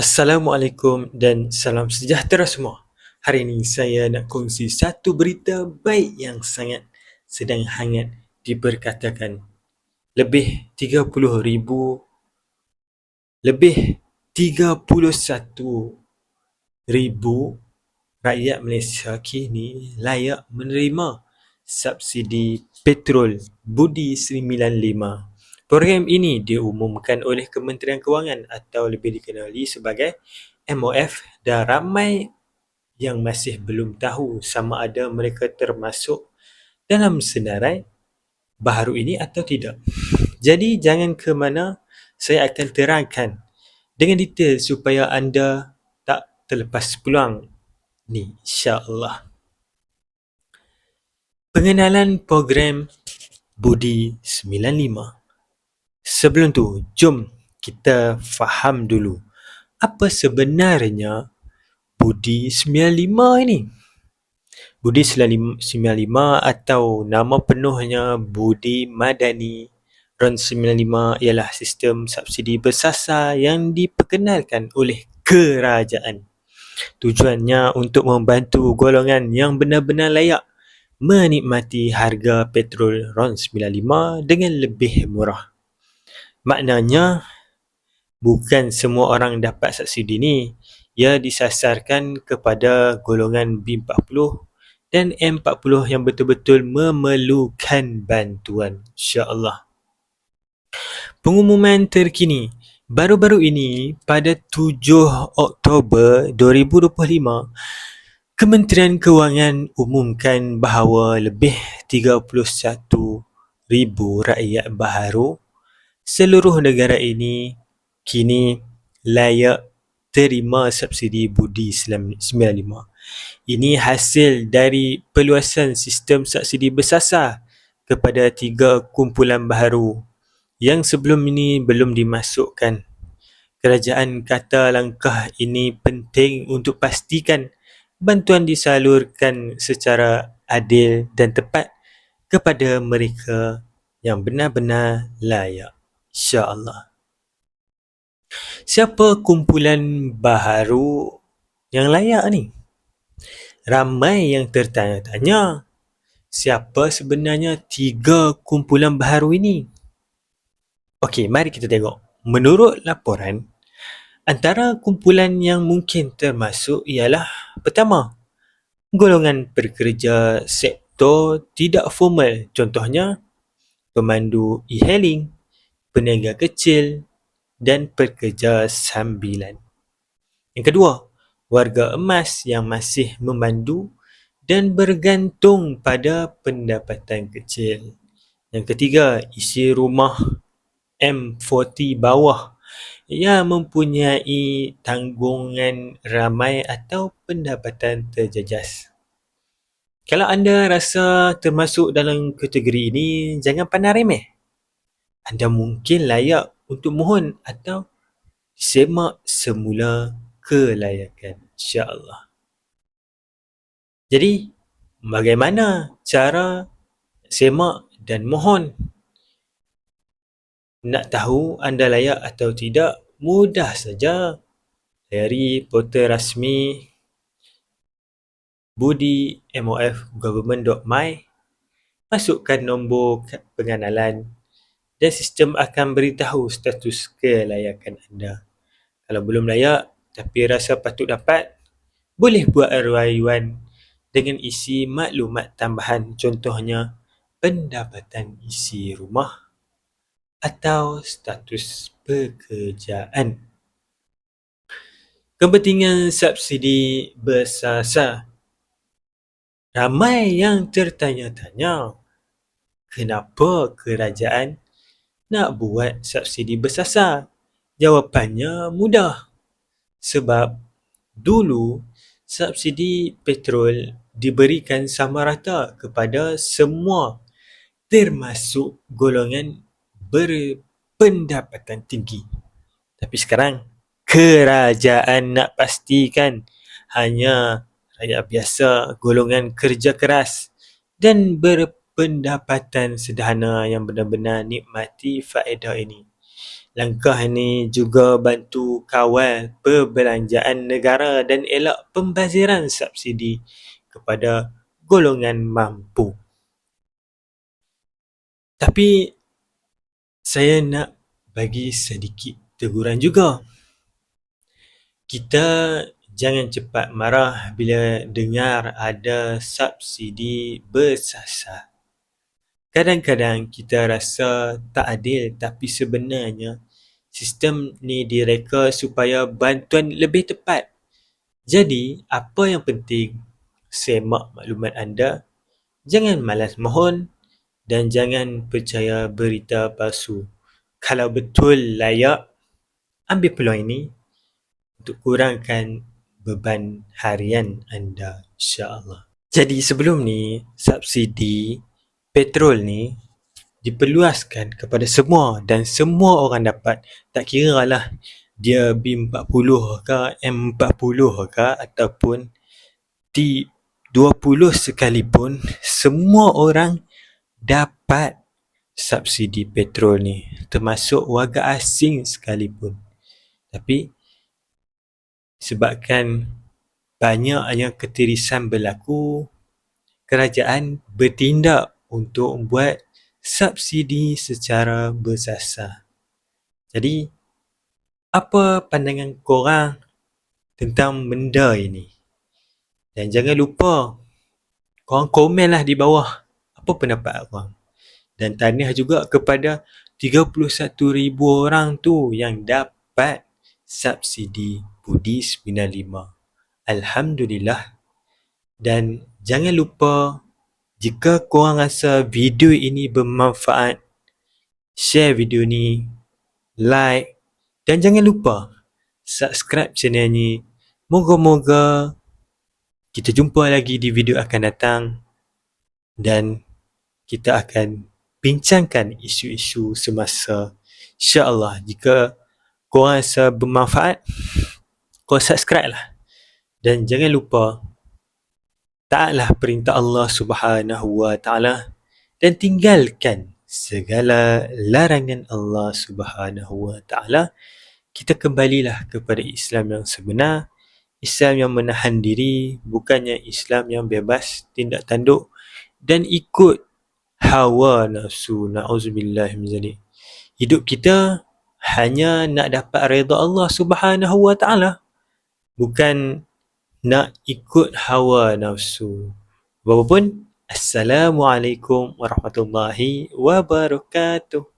Assalamualaikum dan salam sejahtera semua. Hari ini saya nak kongsi satu berita baik yang sangat sedang hangat diperkatakan. Lebih 30 ribu, lebih 31 ribu rakyat Malaysia kini layak menerima subsidi petrol Budi 95. Program ini diumumkan oleh Kementerian Kewangan atau lebih dikenali sebagai MOF dan ramai yang masih belum tahu sama ada mereka termasuk dalam senarai baharu ini atau tidak. Jadi jangan ke mana, saya akan terangkan dengan detail supaya anda tak terlepas peluang ni insya-Allah. Pengenalan program Budi 95 Sebelum tu, jom kita faham dulu apa sebenarnya Budi 95 ini. Budi 95 atau nama penuhnya Budi Madani RON 95 ialah sistem subsidi bersasar yang diperkenalkan oleh kerajaan. Tujuannya untuk membantu golongan yang benar-benar layak menikmati harga petrol RON 95 dengan lebih murah. Maknanya bukan semua orang dapat subsidi ni. Ia disasarkan kepada golongan B40 dan M40 yang betul-betul memerlukan bantuan. InsyaAllah. Pengumuman terkini. Baru-baru ini pada 7 Oktober 2025, Kementerian Kewangan umumkan bahawa lebih 31 ribu rakyat baharu seluruh negara ini kini layak terima subsidi Budi 95. Ini hasil dari peluasan sistem subsidi bersasar kepada tiga kumpulan baharu yang sebelum ini belum dimasukkan. Kerajaan kata langkah ini penting untuk pastikan bantuan disalurkan secara adil dan tepat kepada mereka yang benar-benar layak. InsyaAllah. Siapa kumpulan baharu yang layak ni? Ramai yang tertanya-tanya. Siapa sebenarnya tiga kumpulan baharu ini? Okey, mari kita tengok. Menurut laporan, antara kumpulan yang mungkin termasuk ialah pertama, golongan pekerja sektor tidak formal. Contohnya, pemandu e-hailing, peniaga kecil dan pekerja sambilan. Yang kedua, warga emas yang masih memandu dan bergantung pada pendapatan kecil. Yang ketiga, isi rumah M40 bawah yang mempunyai tanggungan ramai atau pendapatan terjejas. Kalau anda rasa termasuk dalam kategori ini, jangan pandang remeh anda mungkin layak untuk mohon atau semak semula kelayakan insya-Allah. Jadi, bagaimana cara semak dan mohon? Nak tahu anda layak atau tidak? Mudah saja. Dari portal rasmi Budi MOF Government.my Masukkan nombor pengenalan dan sistem akan beritahu status kelayakan anda. Kalau belum layak tapi rasa patut dapat, boleh buat rayuan dengan isi maklumat tambahan contohnya pendapatan isi rumah atau status pekerjaan. Kepentingan subsidi bersasar. Ramai yang tertanya-tanya kenapa kerajaan nak buat subsidi bersasar? Jawapannya mudah. Sebab dulu subsidi petrol diberikan sama rata kepada semua termasuk golongan berpendapatan tinggi. Tapi sekarang kerajaan nak pastikan hanya rakyat biasa, golongan kerja keras dan ber pendapatan sederhana yang benar-benar nikmati faedah ini. Langkah ini juga bantu kawal perbelanjaan negara dan elak pembaziran subsidi kepada golongan mampu. Tapi saya nak bagi sedikit teguran juga. Kita jangan cepat marah bila dengar ada subsidi bersasar. Kadang-kadang kita rasa tak adil tapi sebenarnya sistem ni direka supaya bantuan lebih tepat. Jadi, apa yang penting semak maklumat anda, jangan malas mohon dan jangan percaya berita palsu. Kalau betul layak, ambil peluang ini untuk kurangkan beban harian anda insya-Allah. Jadi sebelum ni subsidi petrol ni diperluaskan kepada semua dan semua orang dapat. Tak kira lah dia B40 ke M40 ke ataupun T20 sekalipun semua orang dapat subsidi petrol ni termasuk warga asing sekalipun. Tapi sebabkan banyaknya ketirisan berlaku kerajaan bertindak untuk buat subsidi secara bersasar. Jadi, apa pandangan korang tentang benda ini? Dan jangan lupa, korang komenlah di bawah apa pendapat korang. Dan tahniah juga kepada 31,000 orang tu yang dapat subsidi Budi 95. Alhamdulillah. Dan jangan lupa jika korang rasa video ini bermanfaat, share video ni, like dan jangan lupa subscribe channel ni. Moga-moga kita jumpa lagi di video akan datang dan kita akan bincangkan isu-isu semasa insya-Allah jika korang rasa bermanfaat korang subscribe lah dan jangan lupa taatlah perintah Allah Subhanahu wa taala dan tinggalkan segala larangan Allah Subhanahu wa taala. Kita kembalilah kepada Islam yang sebenar. Islam yang menahan diri bukannya Islam yang bebas tindak tanduk dan ikut hawa nafsu. Na'udzubillah min hidup kita hanya nak dapat redha Allah Subhanahu wa taala bukan nak ikut hawa nafsu. Walaupun Assalamualaikum warahmatullahi wabarakatuh.